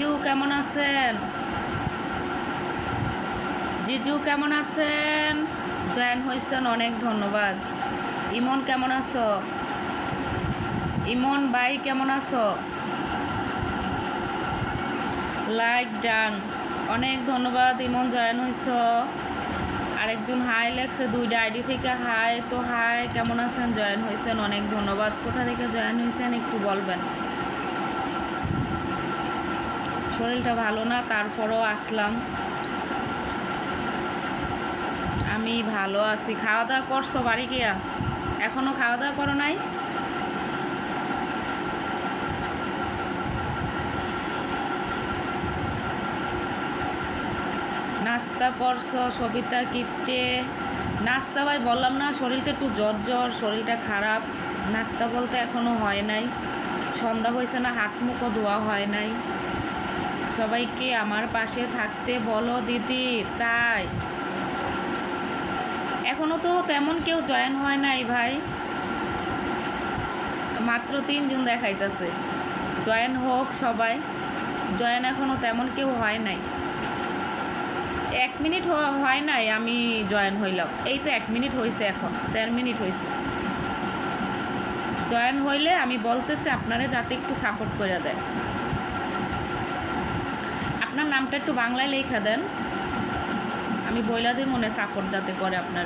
জিজু, কেমন আছেন? জিজু, কেমন আছেন? জয়েন হয়েছেন, অনেক ধন্যবাদ। ইমন, কেমন আছো? ইমন ভাই, কেমন আছো? Like done. অনেক ধন্যবাদ, ইমন জয়েন হয়েছ আরেকজন হাই লেখছে, দুইটা আইডি থেকে হাই। তো হাই, কেমন আছেন? জয়েন হয়েছেন, অনেক ধন্যবাদ। কোথা থেকে জয়েন হয়েছেন, একটু বলবেন। শরীরটা ভালো না, তারপরও আসলাম। আমি ভালো আছি। খাওয়া দাওয়া করছ বাড়ি গিয়া? এখনও খাওয়া দাওয়া করো নাই? নাস্তা করছ সবিতা কিপটে? নাস্তা ভাই, বললাম না, শরীরটা একটু জ্বর জ্বর, শরীরটা খারাপ। নাস্তা বলতে এখনও হয় নাই। সন্ধ্যা হয়েছে না হাত মুখও ধোয়া হয় নাই। সবাইকে আমার পাশে থাকতে বলো দিদি, তাই। এখনও তো তেমন কেউ জয়েন হয় নাই ভাই। মাত্র তিনজন দেখাইতেছে। জয়েন হোক সবাই। জয়েন এখনও তেমন কেউ হয় নাই। এক মিনিট হয় নাই আমি জয়েন হইলাম। এই তো এক মিনিট হয়েছে এখন, দেড় মিনিট হয়েছে জয়েন হইলে আমি বলতেছি আপনারা যাতে একটু সাপোর্ট করে দেয়। নামটা একটু বাংলায় লেখা দেন। আমি বইলা মনে সাপোর্ট যাতে করে আপনার।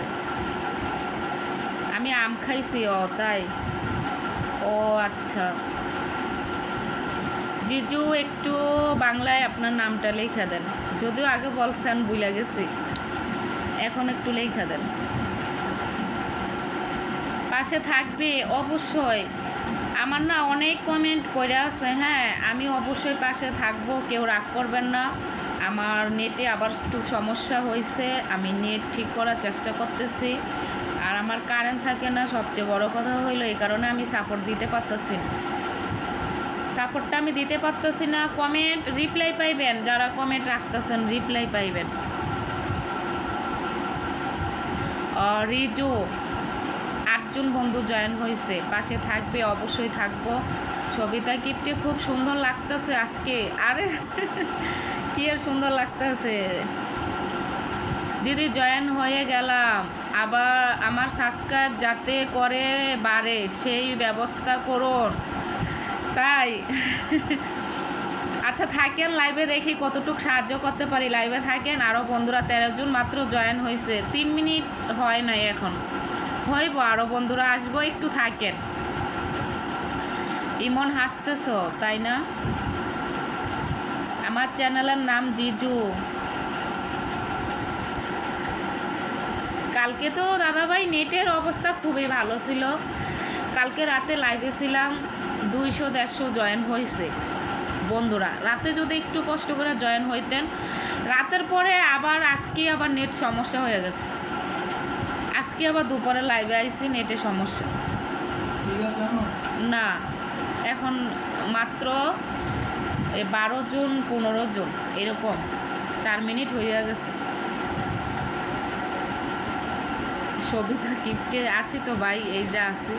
আমি আম খাইছি, ও, তাই? ও আচ্ছা। জিজু, একটু বাংলায় আপনার নামটা লেখা দেন। যদিও আগে বলছেন বুইলা গেছি। এখন একটু লেখা দেন। পাশে থাকবে, অবশ্যই। আমার না অনেক কমেন্ট করে আছে হ্যাঁ আমি অবশ্যই পাশে থাকব, কেউ রাগ করবেন না। আমার নেটে আবার একটু সমস্যা হয়েছে আমি নেট ঠিক করার চেষ্টা করতেছি। আর আমার কারেন্ট থাকে না, সবচেয়ে বড় কথা হইল এই কারণে আমি সাপোর্ট দিতে পারতেছি না। সাপোর্টটা আমি দিতে পারতেছি না কমেন্ট রিপ্লাই পাইবেন, যারা কমেন্ট রাখতেছেন রিপ্লাই পাইবেন। রিজু আটজন বন্ধু জয়েন হয়েছে। পাশে থাকবে, অবশ্যই থাকব। সবিতা গিফটে খুব সুন্দর লাগতেছে আজকে। আরে, কি আর সুন্দর লাগতেছে। দিদি জয়েন হয়ে গেলাম। আবার আমার সাবস্ক্রাইব যাতে করে বাড়ে, সেই ব্যবস্থা করুন। তাই। আচ্ছা থাকেন লাইভে দেখি কতটুকু সাহায্য করতে পারি। লাইভে থাকেন আরও বন্ধুরা তেরো জন মাত্র জয়েন হয়েছে। তিন মিনিট হয় নাই এখন। হইব আরও বন্ধুরা আসব, একটু থাকেন। ইমন হাসতেছ, তাই না? আমার চ্যানেলের নাম জিজু। কালকে তো দাদাভাই নেটের অবস্থা খুবই ভালো ছিল। কালকে রাতে লাইভে ছিলাম, দুইশো, দেড়শো জয়েন হয়েছে বন্ধুরা, রাতে যদি একটু কষ্ট করে জয়েন হইতেন, রাতের পরে আবার আজকে আবার নেট সমস্যা হয়ে গেছে। আজকে আবার দুপুরে লাইভে আইসি নেটে সমস্যা। না এখন মাত্র বারো জন পনেরো জন এরকম। চার মিনিট হয়ে গেছে। সবিতা কিপ্টে আসি তো ভাই এই যা আসি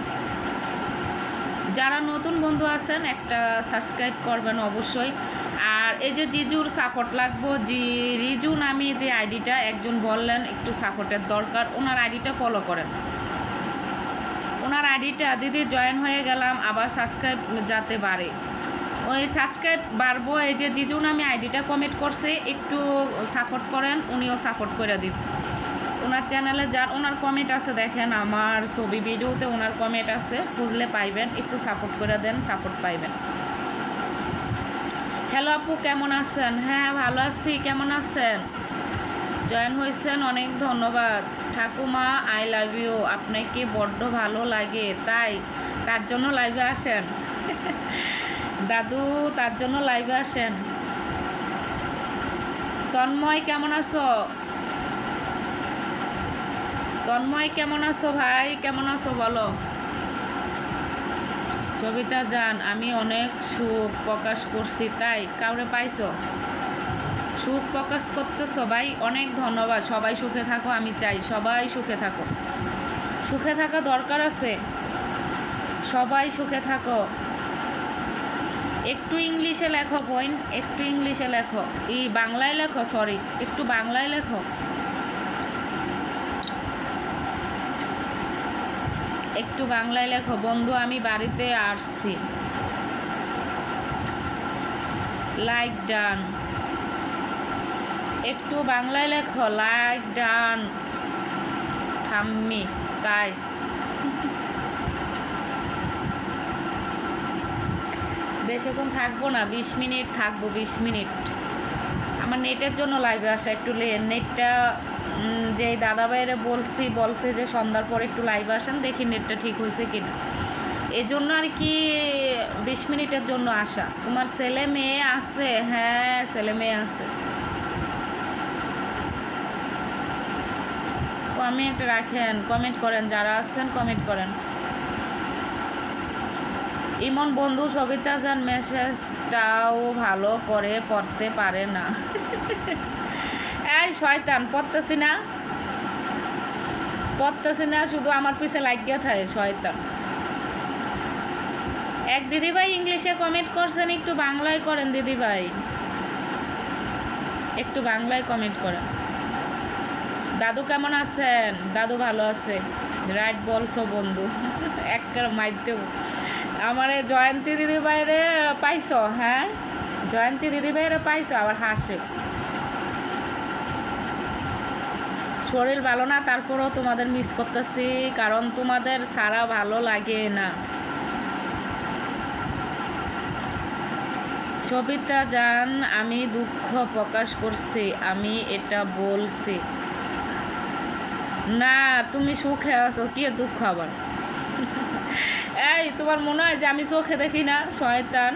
যারা নতুন বন্ধু আছেন একটা সাবস্ক্রাইব করবেন অবশ্যই। এই যে জিজুর সাপোর্ট লাগবো, জি, রিজু নামে যে আইডিটা, একজন বললেন একটু সাপোর্টের দরকার, ওনার আইডিটা ফলো করেন। ওনার আইডিটা, দিদি জয়েন হয়ে গেলাম, আবার সাবস্ক্রাইব যাতে বাড়ে। ওই সাবস্ক্রাইব বাড়বো, এই যে জিজু নামে আইডিটা কমেন্ট করছে, একটু সাপোর্ট করেন, উনিও সাপোর্ট করে দিন। ওনার চ্যানেলে যার ওনার কমেন্ট আছে, দেখেন আমার ছবি ভিডিওতে ওনার কমেন্ট আছে, খুঁজলে পাইবেন, একটু সাপোর্ট করে দেন সাপোর্ট পাইবেন। হ্যালো আপু, কেমন আছেন? হ্যাঁ ভালো আছি। কেমন আছেন? জয়েন হয়েছেন, অনেক ধন্যবাদ। ঠাকুমা আই লাভ ইউ আপনাকে বড্ড ভালো লাগে? তাই তার জন্য লাইভে আসেন? দাদু, তার জন্য লাইভে আসেন। তন্ময়, কেমন আছো? তন্ময়, কেমন আছো ভাই? কেমন আছো বলো? সবিতা জান, আমি অনেক সুখ প্রকাশ করছি, তাই কাউরে পাইছো? সুখ প্রকাশ করতে সবাই অনেক ধন্যবাদ। সবাই সুখে থাকো, আমি চাই সবাই সুখে থাকো। সুখে থাকা দরকার আছে। সবাই সুখে থাকো। একটু ইংলিশে লেখো বইন একটু ইংলিশে লেখো। ই বাংলায় লেখো সরি একটু বাংলায় লেখো। একটু বাংলায় লেখো বন্ধু, আমি বাড়িতে আসছি। লাইক ডান একটু বাংলায় লেখো লাইক ডান ঠাম্মি তাই বেশিক্ষণ থাকব না, বিশ মিনিট থাকব, বিশ মিনিট। আমার নেটের জন্য লাইভে আসা, একটু নেটটা যে দাদা ভাইয়েরা বলছি, বলছে যে সন্ধ্যার পরে একটু লাইভ আসেন, দেখি নেটটা ঠিক হয়েছে কিনা। এই জন্য আর কি বিশ মিনিটের জন্য আসা। তোমার ছেলে মেয়ে আছে? হ্যাঁ ছেলে মেয়ে আছে। কমেন্ট রাখেন কমেন্ট করেন, যারা আছেন কমেন্ট করেন। ইমন বন্ধু সবিতা যান মেসেজটাও ভালো করে পড়তে পারে না। এই শয়তান, পড়তেছি না। পড়তেছি না, শুধু আমার পিছে লাগিয়ে থাকে, শয়তান। এক দিদিভাই ইংলিশে কমেন্ট করছেন, একটু বাংলায় করেন দিদিভাই। একটু বাংলায় কমেন্ট করেন। দাদু কেমন আছেন? দাদু ভালো আছে। রাইট বলছো, বন্ধু। একটা মাইতে আমার জয়ন্তী দিদি বাইরে পাইছো হ্যাঁ? জয়ন্তী দিদি বাইরে পাইছো, আবার হাসে। শরীর ভালো না, তারপরেও তোমাদের মিস করতেছি, কারণ তোমাদের সারা ভালো লাগে না। সবিতা জান, আমি দুঃখ প্রকাশ করছি, আমি এটা বলছি। না, তুমি সুখে আছো, কি দুঃখ আবার? এই, তোমার মনে হয় যে আমি চোখে দেখি না, শয়তান?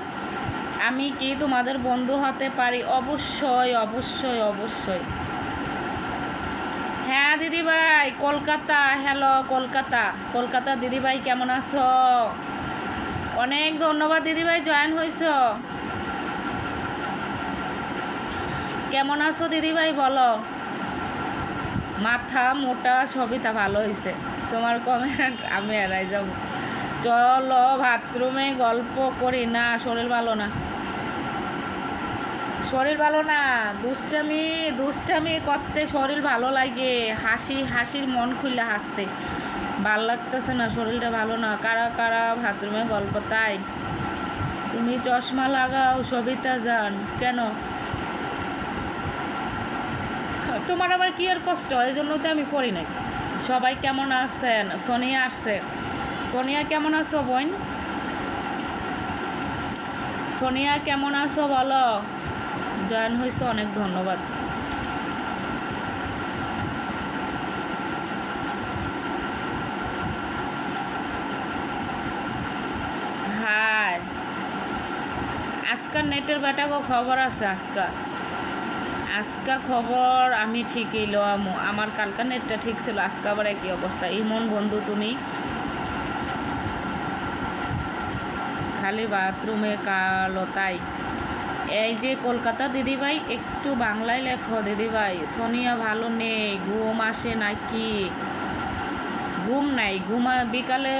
আমি কি তোমাদের বন্ধু হতে পারি? অবশ্যই অবশ্যই অবশ্যই। হ্যাঁ দিদিভাই, কলকাতা। হ্যালো কলকাতা। কলকাতা, দিদিভাই, কেমন আছো? অনেক ধন্যবাদ, দিদিভাই জয়েন হয়েছ কেমন আছো, দিদিভাই, বলো? মাথা মোটা, সবই তা ভালো হয়েছে তোমার কমেন্ট আমি এড়াই যাব। চলো বাথরুমে গল্প করি। না, শরীর ভালো না। শরীর ভালো না, দুষ্টামি দুষ্টামি করতে শরীর ভালো লাগে। হাসি, হাসির মন খুললে হাসতে। ভালো লাগতেছে না, শরীরটা ভালো না। কারা কারা বাথরুমে গল্প তাই? তুমি চশমা লাগাও, সবিতা যান কেন? তোমার আবার কি আর কষ্ট? এই জন্য তো আমি পড়ি নাই। সবাই কেমন আছেন? সোনিয়া আসছে। সোনিয়া কেমন আছো বোন? সোনিয়া কেমন আছো বলো? জয়েন হয়েছে, অনেক ধন্যবাদ। হাই। আজকাল নেটের বেটাগো খবর আছে, আজকা। আজকা খবর আমি ঠিকই লম, আমার কালকা নেটটা ঠিক ছিল, আজকে আবার একই অবস্থা। ইমন বন্ধু, তুমি? খালি বাথরুমে কালো, তাই। এই যে কলকাতা দিদিভাই, একটু বাংলায় লেখো দিদিভাই। সোনিয়া ভালো নেই, ঘুম আসে নাকি? ঘুম নাই, ঘুমা, বিকালে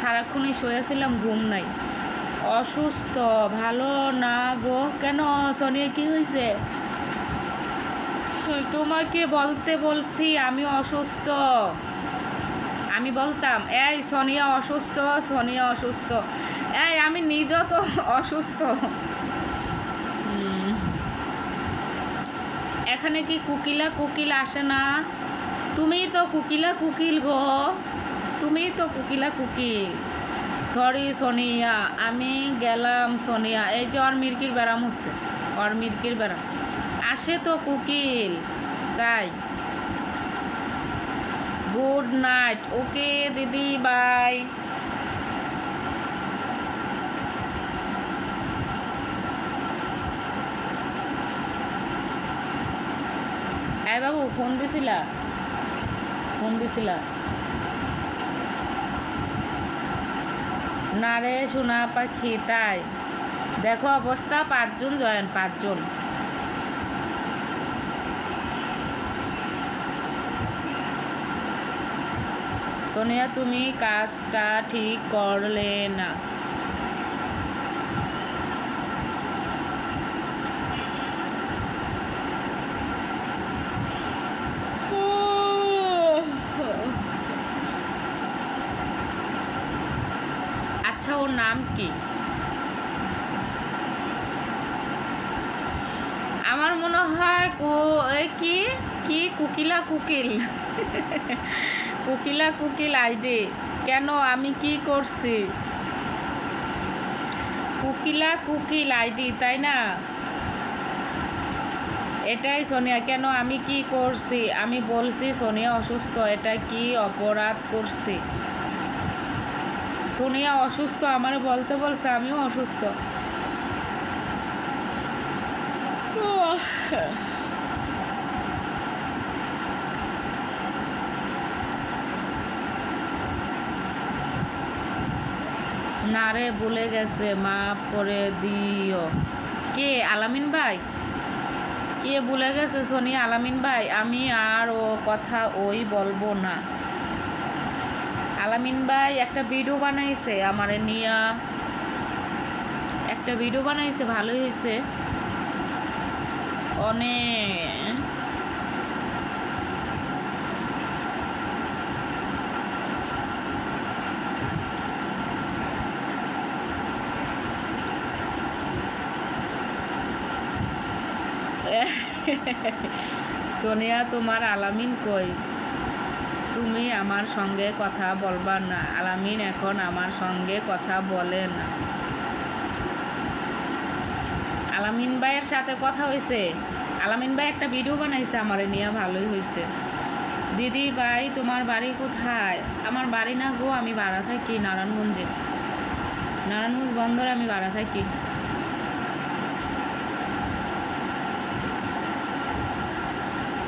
সারাক্ষণই শুয়েছিলাম, ঘুম নাই। অসুস্থ, ভালো না গো। কেন সোনিয়া, কি হয়েছে? তোমাকে বলতে বলছি, আমি অসুস্থ। আমি বলতাম, এই সোনিয়া অসুস্থ সোনিয়া অসুস্থ। এই, আমি নিজেও তো অসুস্থ। এখানে কি কুকিলা কুকিল আসে না? তুমি তো কুকিলা কুকিল গো। তুমি তো কুকিলা কুকিল। সরি সোনিয়া, আমি গেলাম সোনিয়া। এই যে মির্কির ব্যারাম হচ্ছে মির্কির ব্যারাম। আসে তো কুকিল, তাই। গুড নাইট ওকে দিদি বাই এই বাবু ফোন দিছিলা? ফোন দিছিলা? না রে সোনা পাখি তাই? দেখো অবস্থা, পাঁচজন জয়েন, পাঁচজন। সোনিয়া, তুমি কাজটা ঠিক করলে না নাম কি আমার মনে হয় কো এই কি কি কুকিলা কুকিল কুকিলা আইডি কেন, আমি কি করছি? কুকিলা কুকিল আইডি তাই না? এটাই সোনিয়া, কেন, আমি কি করছি? আমি বলছি সোনিয়া অসুস্থ, এটা কি অপরাধ করছি? সোনিয়া অসুস্থ, আমার বলতে বলছে, আমিও অসুস্থ। না রে ভুলে গেছে, মাফ করে দিও। কে? আলামিন ভাই? কে ভুলে গেছে সোনিয়া আলামিন ভাই, আমি আর ও কথা ওই বলব না। আলামিন ভাই, একটা ভিডিও বানাইছে আমার নিয়া। একটা ভিডিও বানাইছে, ভালোই হয়েছে অনেক। সোনিয়া, তোমার আলামিন কই? তুমি আমার সঙ্গে কথা বলবা না। আলামিন এখন আমার সঙ্গে কথা বলে না। আলামিন ভাইয়ের সাথে কথা হয়েছে আলামিন ভাই একটা ভিডিও বানাইছে আমার নিয়ে, ভালোই হয়েছে দিদি ভাই, তোমার বাড়ি কোথায়? আমার বাড়ি না গো, আমি ভাড়া থাকি নারায়ণগঞ্জে। নারায়ণগঞ্জ বন্দরে আমি ভাড়া থাকি।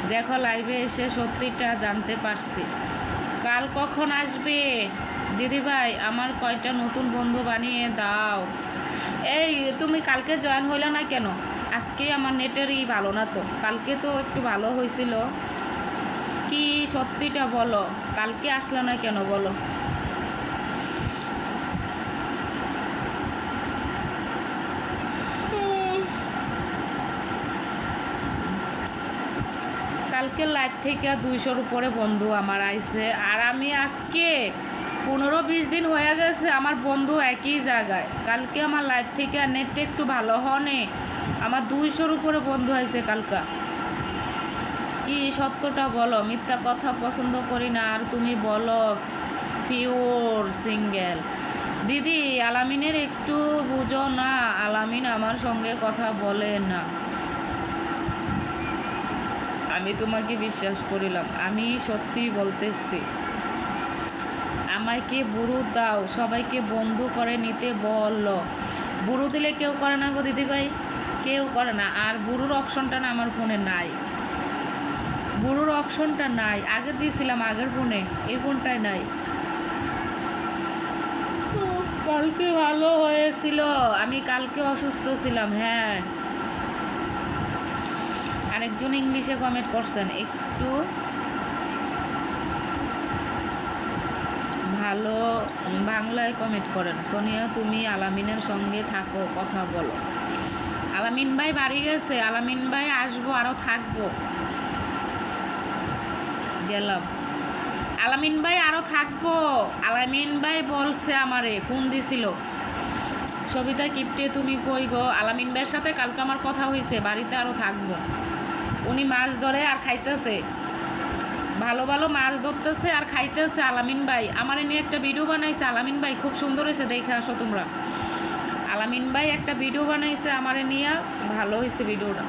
দেখো লাইভে এসে সত্যিটা জানতে পারছি। কাল কখন আসবে? দিদিভাই, আমার কয়টা নতুন বন্ধু বানিয়ে দাও। এই, তুমি কালকে জয়েন হইলে না কেন? আজকে আমার নেটেরই ভালো না তো। কালকে তো একটু ভালো হয়েছিল কি সত্যিটা বলো? কালকে আসলে না কেন বলো? কালকে লাইট থেকে দুইশোর উপরে বন্ধু আমার আইছে। আর আমি আজকে পনেরো বিশ দিন হয়ে গেছে, আমার বন্ধু একই জায়গায়। কালকে আমার লাইভ থেকে নেটটা একটু ভালো হনে আমার দুইশোর উপরে বন্ধু আইছে কালকা। কি সত্যটা বলো, মিথ্যা কথা পছন্দ করি না, আর তুমি বলো পিওর সিঙ্গেল দিদি, আলামিনের একটু বুঝো না, আলামিন আমার সঙ্গে কথা বলে না। আমি তোমাকে বিশ্বাস করিলাম। আমি সত্যি বলতেছি আমাকে বুড়ো দাও, সবাইকে বন্ধু করে নিতে বলল বুড়ো দিলে কেউ করে না গো দিদিভাই? কেউ করে না। আর বুড়োর অপশনটা না আমার ফোনে নাই। বুড়োর অপশনটা নাই। আগে দিয়েছিলাম, আগের ফোনে। এই ফোনটায় নাই। কালকে ভালো হয়েছিল। আমি কালকে অসুস্থ ছিলাম হ্যাঁ। ইংলিশে কমেন্ট করছেন, একটু ভালো বাংলায় কমেন্ট করেন। সোনিয়া, তুমি আলামিনের সঙ্গে থাকো, কথা বলো। আলামিন ভাই বাড়ি গেছে, আলামিন ভাই আসব আরও থাকব। গেলাম। আলামিন ভাই আরও থাকব। আলামিন ভাই বলছে আমারে, ফোন দিছিল। সবিতা, কিপটে, তুমি কই গো? আলামিন ভাইয়ের সাথে কালকে আমার কথা হয়েছে বাড়িতে আরও থাকব। উনি মাছ ধরে আর খাইতেছে। ভালো ভালো মাছ ধরতেছে আর খাইতেছে আলামিন ভাই। আমার নিয়ে একটা ভিডিও বানাইছে। আলামিন ভাই, খুব সুন্দর হয়েছে, দেখে আসো তোমরা। আলামিন ভাই একটা ভিডিও বানাইছে আমার নিয়ে। ভালো হয়েছে ভিডিওটা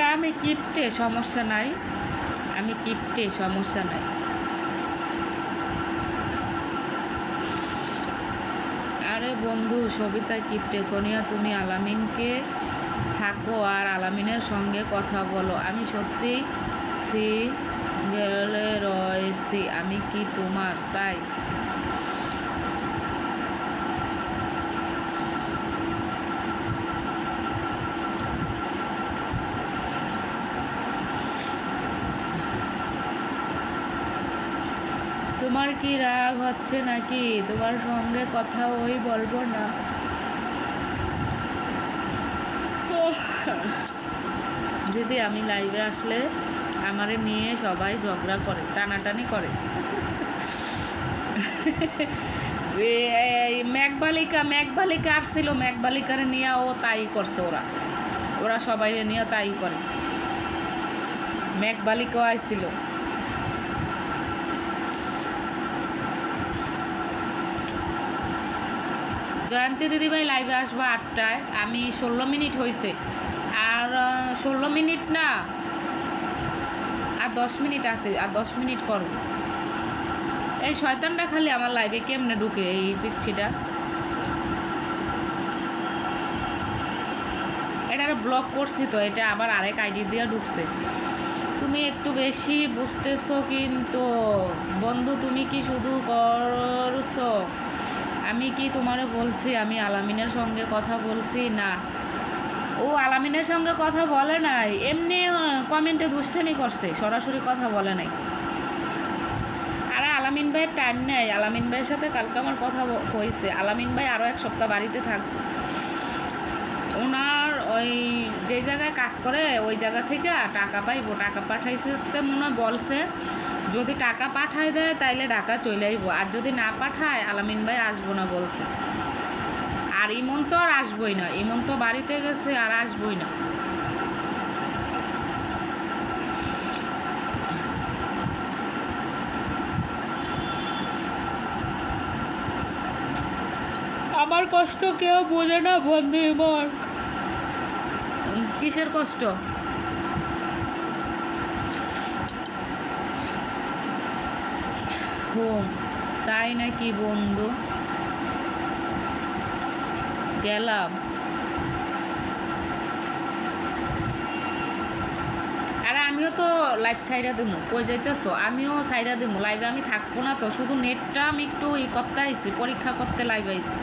না আমি কিপটে, সমস্যা নাই। আমি কিপটে, সমস্যা নাই। আরে বন্ধু সবিতা কিপটে। সোনিয়া, তুমি আলামিনকে থাকো আর আলামিনের সঙ্গে কথা বলো। আমি সত্যি সি গেলে রয়েছি, আমি কি তোমার? তাই তোমার কি রাগ হচ্ছে নাকি? তোমার সঙ্গে কথা ওই বলব না। দিদি, আমি লাইভে আসলে আমারে নিয়ে সবাই ঝগড়া করে, টানাটানি করে। ম্যাকবালিকা ম্যাকবালিকা আসছিল ম্যাকবালিকারে নিয়ে ও তাই করছে ওরা। ওরা সবাই নিয়ে তাই করে। ম্যাকবালিকাও আসছিল জয়ন্তী দিদিভাই লাইভে আসব আটটায়। আমি ষোলো মিনিট হয়েছে আর ষোলো মিনিট না, আর দশ মিনিট আছে, আর দশ মিনিট করব এই শয়তানটা খালি আমার লাইভে কেমনে ঢুকে এই পিচ্ছিটা? এটা ব্লক করছি তো, এটা আবার আরেক আইডি দিয়ে ঢুকছে। তুমি একটু বেশি বুঝতেছো কিন্তু, বন্ধু তুমি কি শুধু করছ? আমি কি তোমারে বলছি? আমি আলামিনের সঙ্গে কথা বলছি? না। ও আলামিনের সঙ্গে কথা বলে নাই। এমনি কমেন্টে দুষ্টামি করছে। সরাসরি কথা বলে নাই। আর আলামিন ভাইয়ের টাইম নেই। আলামিন ভাইয়ের সাথে কালকে আমার কথা হয়েছে আলামিন ভাই আরও এক সপ্তাহ বাড়িতে থাকবে ওনার ওই যে জায়গায় কাজ করে, ওই জায়গা থেকে টাকা পাইবো। টাকা পাঠাইছে মনে হয় বলছে যদি টাকা পাঠায় দেয় তাইলে ঢাকা চলে আইবো। আর যদি না পাঠায় আলামিন ভাই আসব না বলছে। আর ইমন তো আর আসবোই না। ইমন তো বাড়িতে গেছে আর আসবোই না। আমার কষ্ট কেউ বোঝে না বন্ধু ইমন কিসের কষ্ট? হোম তাই নাকি বন্ধু? গেলাম। আরে আমিও তো লাইভ সাইডা দেবো কই যাইতেছো? আমিও সাইডা দেবো লাইভে আমি থাকব না তো, শুধু নেটটা আমি একটু ই করতে আইছি, পরীক্ষা করতে লাইভ আইছি।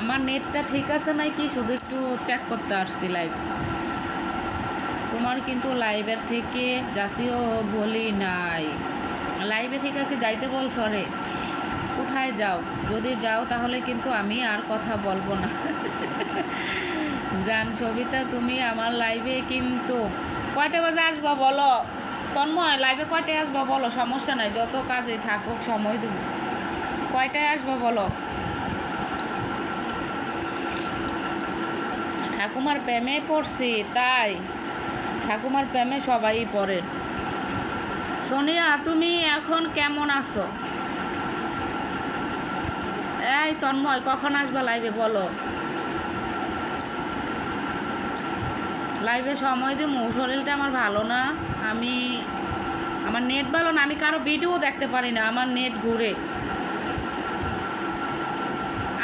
আমার নেটটা ঠিক আছে নাকি? শুধু একটু চেক করতে আসছি লাইভ তোমার কিন্তু লাইভের থেকে জাতীয় বলি নাই। লাইভে থেকে কি যাইতে বলছো রে? কোথায় যাও? যদি যাও তাহলে কিন্তু আমি আর কথা বলব না। জান সবিতা, তুমি আমার লাইভে কিন্তু কয়টা বাজে আসবা বলো? তন্ময়, লাইভে কয়টায় আসবা বলো? সমস্যা নাই, যত কাজে থাকুক সময় দেব। কয়টায় আসবা বলো? ঠাকুমার প্রেমে পড়ছি, তাই। ঠাকুমার প্রেমে সবাই পড়ে। সোনিয়া, তুমি এখন কেমন আছো? এই তন্ময়, কখন আসবা লাইভে বলো? লাইভে সময় দিব, শরীরটা আমার ভালো না। আমি, আমার নেট ভালো না, আমি কারও ভিডিও দেখতে পারি না, আমার নেট ঘুরে।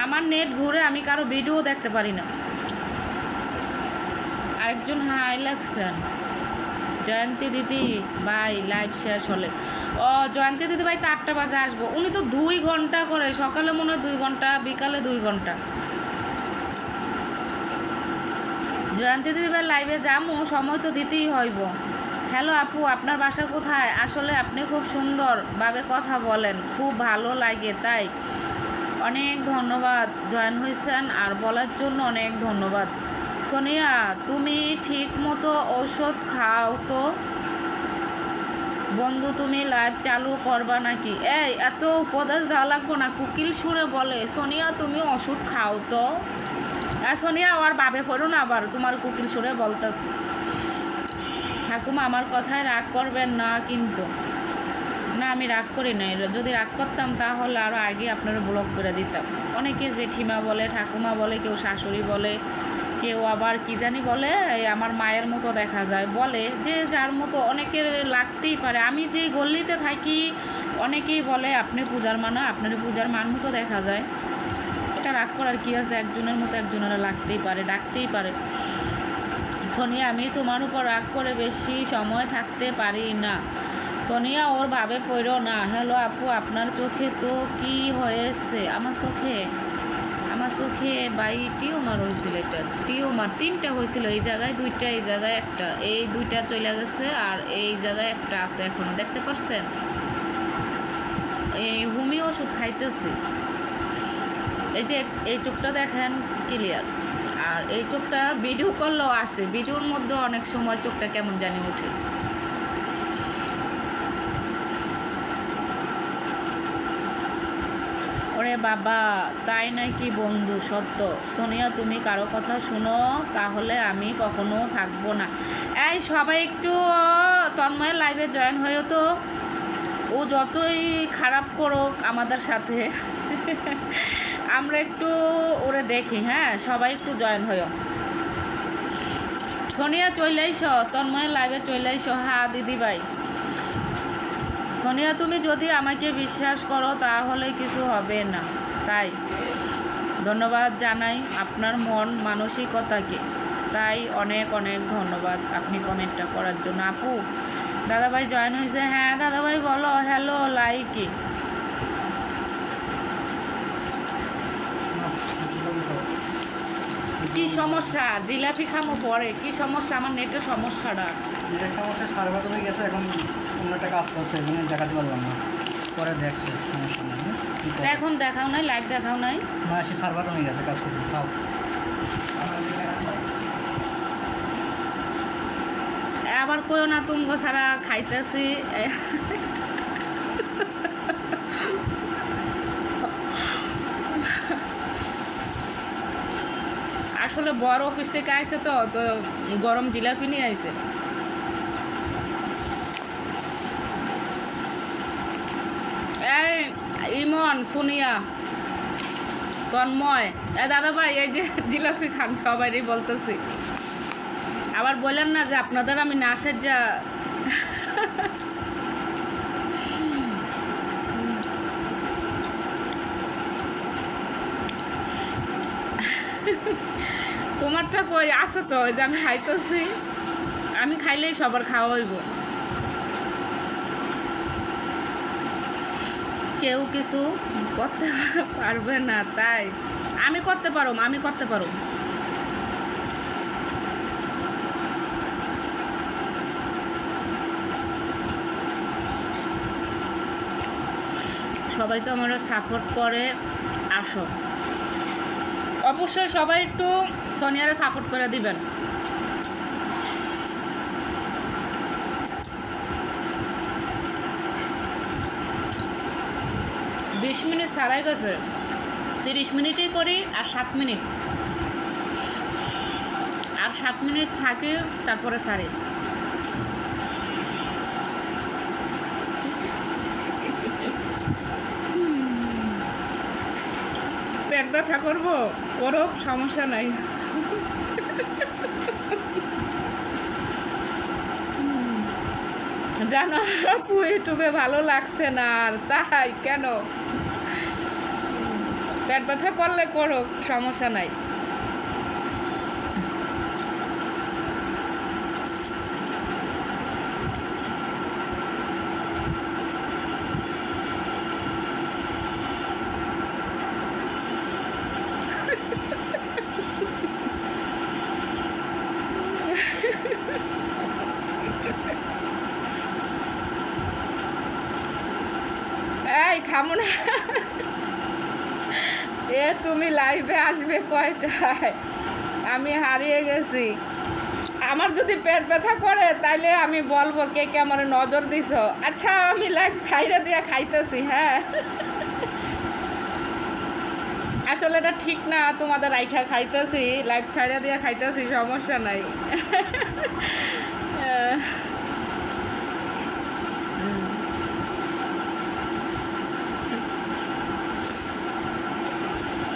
আমার নেট ঘুরে, আমি কারও ভিডিও দেখতে পারি না। আরেকজন হাই লাগছেন জয়ন্তী দিদি, ভাই লাইভ শেষ হলে। ও, জয়ন্তী দিদি ভাই তো আটটা বাজে আসব। উনি তো দুই ঘণ্টা করে, সকালে মনে হয় দুই ঘণ্টা, বিকালে দুই ঘণ্টা। জয়ন্তী দিদি ভাই লাইভে যামু, সময় তো দিতেই হইব। হ্যালো আপু, আপনার বাসা কোথায়? আসলে আপনি খুব সুন্দরভাবে কথা বলেন, খুব ভালো লাগে, তাই। অনেক ধন্যবাদ, জয়েন হয়েছেন, আর বলার জন্য অনেক ধন্যবাদ। সোনিয়া, তুমি ঠিক মতো ঔষধ খাও তো? বন্ধু, তুমি লাইভ চালু করবা নাকি? এই, এত উপদেশ দেওয়া লাগবো না। কুকিল সুরে বলে, সোনিয়া, তুমি ওষুধ খাও তো? সোনিয়া আর বাবে পড়ো না আবার, তোমার কুকিল সুরে বলতেছে। ঠাকুমা, আমার কথায় রাগ করবেন না কিন্তু। না, আমি রাগ করি নাই। যদি রাগ করতাম, তাহলে আরও আগে আপনারা ব্লক করে দিতাম। অনেকে জেঠিমা বলে, ঠাকুমা বলে, কেউ শাশুড়ি বলে কেউ আবার কি জানি বলে আমার মায়ের মতো দেখা যায়, বলে যে যার মতো অনেকের লাগতেই পারে। আমি যে গল্লিতে থাকি, অনেকেই বলে, আপনি পূজার মানা, আপনার পূজার মান মতো দেখা যায়। এটা রাগ করার কি আছে? একজনের মতো একজনের লাগতেই পারে, ডাকতেই পারে। সোনিয়া, আমি তোমার উপর রাগ করে বেশি সময় থাকতে পারি না। সোনিয়া, ওর ভাবে পড়ো না। হ্যালো আপু, আপনার চোখে তো কি হয়েছে? আমার চোখে আমার খেয়ে বাই টিউমার হয়েছিল এটা টিউমার তিনটা হয়েছিল, এই জায়গায় দুইটা, এই জায়গায় একটা। এই দুইটা চলে গেছে আর এই জায়গায় একটা আছে এখনও, দেখতে পাচ্ছেন এই হোমিও ওষুধ খাইতেছি। এই যে, এই চোখটা দেখেন ক্লিয়ার আর এই চোখটা ভিডিও করলেও আসে। ভিডিওর মধ্যে অনেক সময় চোখটা কেমন জানি ওঠে ওরে বাবা, তাই নাকি বন্ধু? সত্য। সোনিয়া, তুমি কারও কথা শুনো? তাহলে আমি কখনো থাকব না। এই, সবাই একটু তন্ময়ের লাইভে জয়েন হয়েও তো। ও যতই খারাপ করুক আমাদের সাথে। আমরা একটু ওরে দেখি হ্যাঁ? সবাই একটু জয়েন হয়েও। সোনিয়া, চলে আইসো তন্ময়ের লাইভে চলে আইসো হ্যাঁ দিদি ভাই সোনিয়া, তুমি যদি আমাকে বিশ্বাস করো, তাহলে কিছু হবে না। তাই ধন্যবাদ জানাই আপনার মন মানসিকতাকে। তাই অনেক অনেক ধন্যবাদ আপনি কমেন্টটা করার জন্য। আপু, দাদাভাই জয়েন হয়েছে। হ্যাঁ দাদাভাই বলো, হ্যালো, লাইকি। কি সমস্যা? জিলাপি খামো পরে। কি সমস্যা? আমার নেটের সমস্যাটা। যেটা সমস্যা সার্ভার হয়ে গেছে এখন অন্য একটা কাজ করছে জন্য দেখাতে পারলাম না। পরে দেখছে সমস্যা নেই হ্যাঁ? এখন দেখাও নাই লাইভ দেখাও নাই। না সে সার্ভার হয়ে গেছে কাজ করতে খাও। আবার কইও না তুমি সারা খাইতেছি। আসলে বড় অফিস থেকে আইছে তো তো গরম জিলাপি নিয়ে আইছে এই, ইমন, সোনিয়া, তন্ময়। এ দাদা ভাই, এই যে জিলাপি খান সবারই বলতেছি। আবার বললেন না যে আপনাদের আমি নাচের যা তোমারটা কই? আছে তো যে আমি খাইতেছি। আমি খাইলেই সবার খাওয়া হইব। কেউ কিছু করতে পারবে না, তাই। আমি করতে পারো আমি করতে পারো সবাই তো আমার সাপোর্ট করে, আসো। অবশ্যই সবাই একটু সোনিয়ারে সাপোর্ট করে দিবেন। বিশ মিনিট ছাড়াই গেছে। তিরিশ মিনিটই করি আর সাত মিনিট। আর সাত মিনিট থাকে, তারপরে ছাড়ি পেট ব্যথা করব করো সমস্যা নাই। জানো, আপু, ইউটিউবে ভালো লাগছে না আর, তাই কেন? পেট ব্যথা করলে করো সমস্যা নাই। খামো না। এ তুমি লাইভে আসবে কয়টায়? আমি হারিয়ে গেছি। আমার যদি পেট ব্যথা করে, তাইলে আমি বলব কে কে আমার নজর দিছ। আচ্ছা আমি লাইভ সাইডে দিয়ে খাইতেছি হ্যাঁ। আসলে এটা ঠিক না, তোমাদের রাইখা খাইতেছি লাইভ সাইডে দিয়ে খাইতেছি, সমস্যা নাই।